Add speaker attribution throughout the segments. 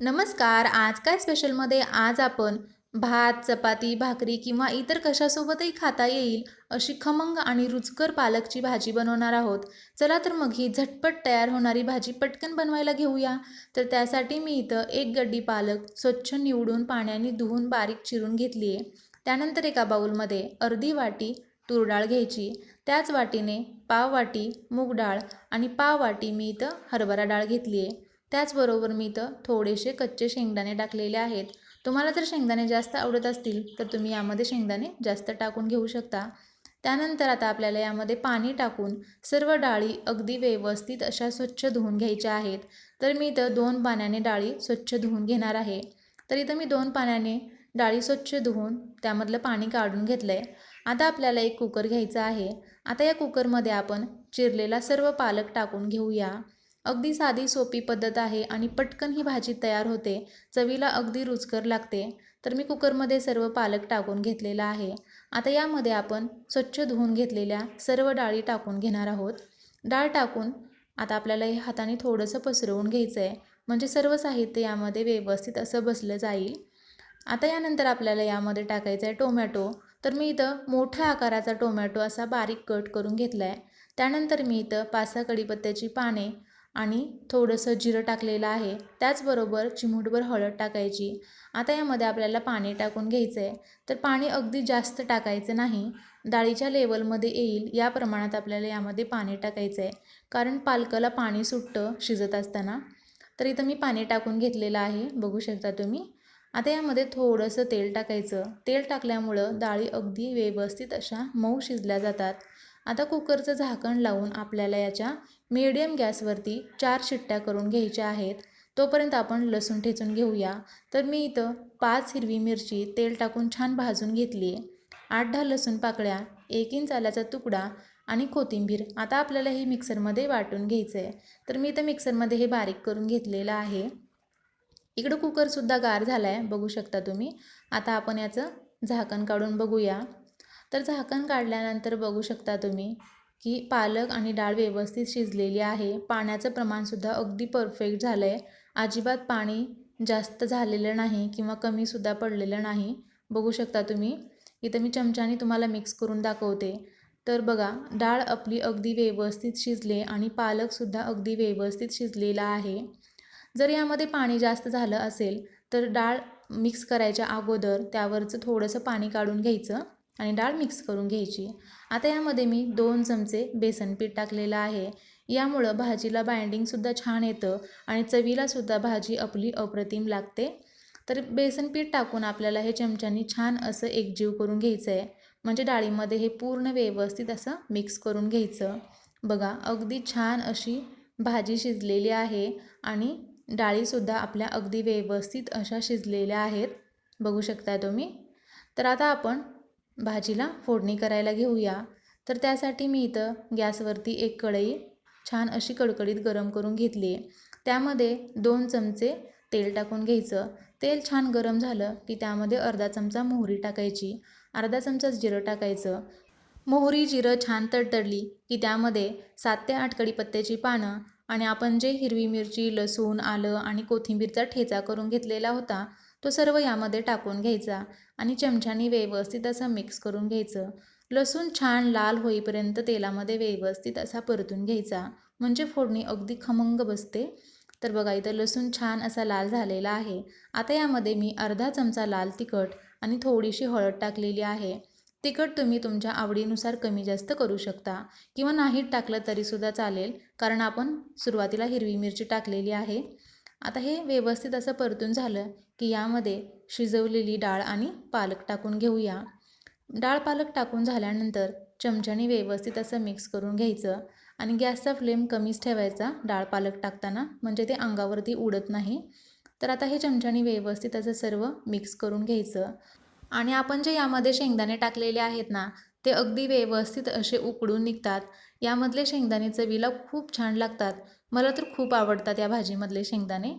Speaker 1: नमस्कार आज काय स्पेशलमध्ये? आज आपण भात चपाती भाकरी किंवा इतर कशासोबतही खाता येईल अशी खमंग आणि रुचकर पालकची भाजी बनवणार आहोत. चला तर मग ही झटपट तयार होणारी भाजी पटकन बनवायला घेऊया. तर त्यासाठी मी इथं एक गड्डी पालक स्वच्छ निवडून पाण्याने धुवून बारीक चिरून घेतली आहे. त्यानंतर एका बाऊलमध्ये अर्धी वाटी तूर डाळ घ्यायची. त्याच वाटीने पाव वाटी मूग डाळ आणि पाव वाटी मी इथं हरभरा डाळ घेतली आहे. त्याचबरोबर मी इथं थोडेसे कच्चे शेंगदाणे टाकलेले आहेत. तुम्हाला जर शेंगदाणे जास्त आवडत असतील तर तुम्ही यामध्ये शेंगदाणे जास्त टाकून घेऊ शकता. त्यानंतर आता आपल्याला यामध्ये पाणी टाकून सर्व डाळी अगदी व्यवस्थित अशा स्वच्छ धुवून घ्यायच्या आहेत. तर मी इथं दोन पाण्याने डाळी स्वच्छ धुवून घेणार आहे. तर इथं मी दोन पाण्याने डाळी स्वच्छ धुवून त्यामधलं पाणी काढून घेतलं आहे आता आपल्याला एक कुकर घ्यायचा आहे. आता या कुकरमध्ये आपण चिरलेला सर्व पालक टाकून घेऊया. अगदी साधी सोपी पद्धत आहे आणि पटकन ही भाजी तयार होते. चवीला अगदी रुचकर लागते. तर मी कुकरमध्ये सर्व पालक टाकून घेतलेला आहे. आता यामध्ये आपण स्वच्छ धुवून घेतलेल्या सर्व डाळी टाकून घेणार आहोत. डाळ टाकून आता आपल्याला हे हाताने थोडंसं पसरवून घ्यायचं आहे म्हणजे सर्व साहित्य यामध्ये व्यवस्थित असं बसलं जाईल. आता यानंतर आपल्याला यामध्ये टाकायचं आहे टोमॅटो. तर मी इथं मोठ्या आकाराचा टोमॅटो असा बारीक कट करून घेतला आहे त्यानंतर मी इथं पाच सहा कढीपत्त्याची पाने आणि थोडंसं जिरं टाकलेलं आहे. त्याचबरोबर चिमूटभर हळद टाकायची. आता यामध्ये आपल्याला पाणी टाकून घ्यायचं आहे तर पाणी अगदी जास्त टाकायचं नाही. डाळीच्या लेवलमध्ये येईल या प्रमाणात आपल्याला यामध्ये पाणी टाकायचं आहे कारण पालकाला पाणी सुटतं शिजत असताना. तर इथं मी पाणी टाकून घेतलेलं आहे. बघू शकता तुम्ही. आता यामध्ये थोडंसं तेल टाकायचं. तेल टाकल्यामुळं डाळी अगदी व्यवस्थित अशा मऊ शिजल्या जातात. आता कुकरचं झाकण लावून आपल्याला याच्या मीडियम गॅसवरती चार शिट्ट्या करून घ्यायच्या आहेत. तोपर्यंत आपण लसूण ठेचून घेऊया. तर मी इथं पाच हिरवी मिरची तेल टाकून छान भाजून घेतली आहे. आठ दहा लसूण पाकळ्या एक इंच आल्याचा तुकडा आणि कोथिंबीर आता आपल्याला हे मिक्सरमध्ये वाटून घ्यायचं आहे. तर मी इथं मिक्सरमध्ये हे बारीक करून घेतलेलं आहे. इकडं कुकरसुद्धा गार झाला आहे बघू शकता तुम्ही. आता आपण याचं झाकण काढून बघूया. तर झाकण काढल्यानंतर बघू शकता तुम्ही की पालक आणि डाळ व्यवस्थित शिजलेली आहे. पाण्याचं प्रमाणसुद्धा अगदी परफेक्ट झालं आहे अजिबात पाणी जास्त झालेलं नाही किंवा कमीसुद्धा पडलेलं नाही. बघू शकता तुम्ही. इथं मी चमच्याने तुम्हाला मिक्स करून दाखवते. तर बघा डाळ आपली अगदी व्यवस्थित शिजले आणि पालकसुद्धा अगदी व्यवस्थित शिजलेला आहे. जर यामध्ये पाणी जास्त झालं असेल तर डाळ मिक्स करायच्या अगोदर त्यावरचं थोडंसं पाणी काढून घ्यायचं. आणि डाळ मिक्स करून घ्यायची. आता यामध्ये मी दोन चमचे बेसन पीठ टाकलेलं आहे. यामुळं भाजीला बाइंडिंगसुद्धा छान येतं आणि चवीलासुद्धा भाजी आपली अप्रतिम लागते. तर बेसन पीठ टाकून आपल्याला हे चमच्यानी छान असं एकजीव करून घ्यायचं आहे म्हणजे डाळीमध्ये हे पूर्ण व्यवस्थित असं मिक्स करून घ्यायचं. बघा अगदी छान अशी भाजी शिजलेली आहे आणि डाळीसुद्धा आपल्या अगदी व्यवस्थित अशा शिजलेल्या आहेत. बघू शकता तुम्ही? तर आता आपण भाजीला फोडणी करायला घेऊया. तर त्यासाठी मी इथं गॅसवरती एक कढई छान अशी कडकडीत गरम करून घेतली आहे त्यामध्ये दोन चमचे तेल टाकून घ्यायचं. तेल छान गरम झालं की त्यामध्ये अर्धा चमचा मोहरी टाकायची. अर्धा चमचा जिरं टाकायचं. मोहरी जिरं छान तडतडली की त्यामध्ये सात ते आठ कडीपत्त्याची पानं आणि आपण जे हिरवी मिरची लसूण आलं आणि कोथिंबीरचा ठेचा करून घेतलेला होता तो सर्व यामध्ये टाकून घ्यायचा आणि चमच्याने व्यवस्थित असं मिक्स करून घ्यायचं. लसूण छान लाल होईपर्यंत तेलामध्ये व्यवस्थित असा परतून घ्यायचा. म्हणजे फोडणी अगदी खमंग बसते. तर बघा इथं लसूण छान असा लाल झालेला आहे. आता यामध्ये मी अर्धा चमचा लाल तिखट आणि थोडीशी हळद टाकलेली आहे. तिखट तुम्ही तुमच्या आवडीनुसार कमी जास्त करू शकता. किंवा नाही टाकलं तरीसुद्धा चालेल कारण आपण सुरुवातीला हिरवी मिरची टाकलेली आहे. आता हे व्यवस्थित असं परतून झालं की यामध्ये शिजवलेली डाळ आणि पालक टाकून घेऊया. डाळ पालक टाकून झाल्यानंतर चमच्याने व्यवस्थित असं मिक्स करून घ्यायचं आणि गॅसचा फ्लेम कमीच ठेवायचा डाळ पालक टाकताना म्हणजे ते अंगावरती उडत नाही. तर आता हे चमच्याने व्यवस्थित असं सर्व मिक्स करून घ्यायचं. आणि आपण जे यामध्ये शेंगदाणे टाकलेले आहेत ना ते अगदी व्यवस्थित असे उकडून निघतात. यामधले शेंगदाणे चवीला खूप छान लागतात. मला तर खूप आवडतात या भाजीमधले शेंगदाणे.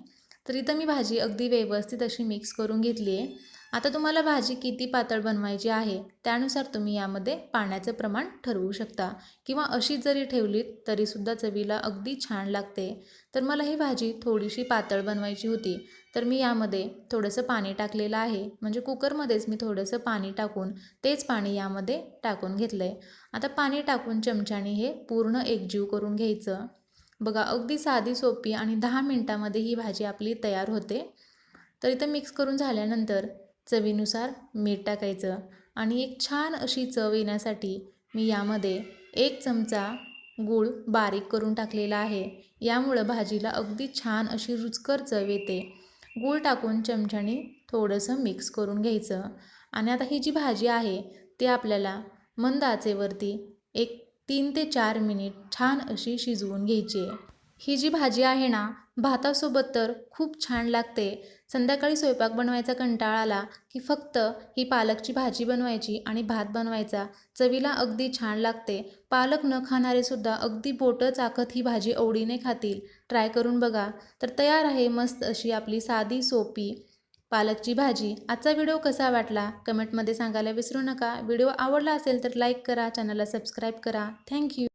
Speaker 1: तर इथं मी भाजी अगदी व्यवस्थित अशी मिक्स करून घेतली आहे आता तुम्हाला भाजी किती पातळ बनवायची आहे त्यानुसार तुम्ही यामध्ये पाण्याचं प्रमाण ठरवू शकता. किंवा अशी जरी ठेवलीत तरीसुद्धा चवीला अगदी छान लागते. तर मला ही भाजी थोडीशी पातळ बनवायची होती. तर मी यामध्ये थोडंसं पाणी टाकलेलं आहे. म्हणजे कुकरमध्येच मी थोडंसं पाणी टाकून तेच पाणी यामध्ये टाकून घेतलं आहे आता पाणी टाकून चमच्याने हे पूर्ण एकजीव करून घ्यायचं. बघा अगदी साधी सोपी आणि दहा मिनटामध्ये ही भाजी आपली तयार होते. तर इथं मिक्स करून झाल्यानंतर चवीनुसार मीठ टाकायचं आणि एक छान अशी चव येण्यासाठी मी यामध्ये एक चमचा गूळ बारीक करून टाकलेला आहे. यामुळं भाजीला अगदी छान अशी रुचकर चव येते. गूळ टाकून चमच्याने थोडंसं मिक्स करून घ्यायचं. आणि आता ही जी भाजी आहे ती आपल्याला मंद आचेवरती एक तीन ते चार मिनिट छान अशी शिजवून घ्यायची आहे. ही जी भाजी आहे ना भातासोबत तर खूप छान लागते. संध्याकाळी स्वयंपाक बनवायचा कंटाळा आला की फक्त ही पालकची भाजी बनवायची आणि भात बनवायचा. चवीला अगदी छान लागते. पालक न खाणारेसुद्धा अगदी बोटं चाकत ही भाजी आवडीने खातील. ट्राय करून बघा. तर तयार आहे मस्त अशी आपली साधी सोपी पालकची भाजी. आजचा व्हिडिओ कसा वाटला? कमेंटमध्ये सांगायला विसरू नका. व्हिडिओ आवडला असेल तर लाईक करा चॅनलला सबस्क्राईब करा. थँक्यू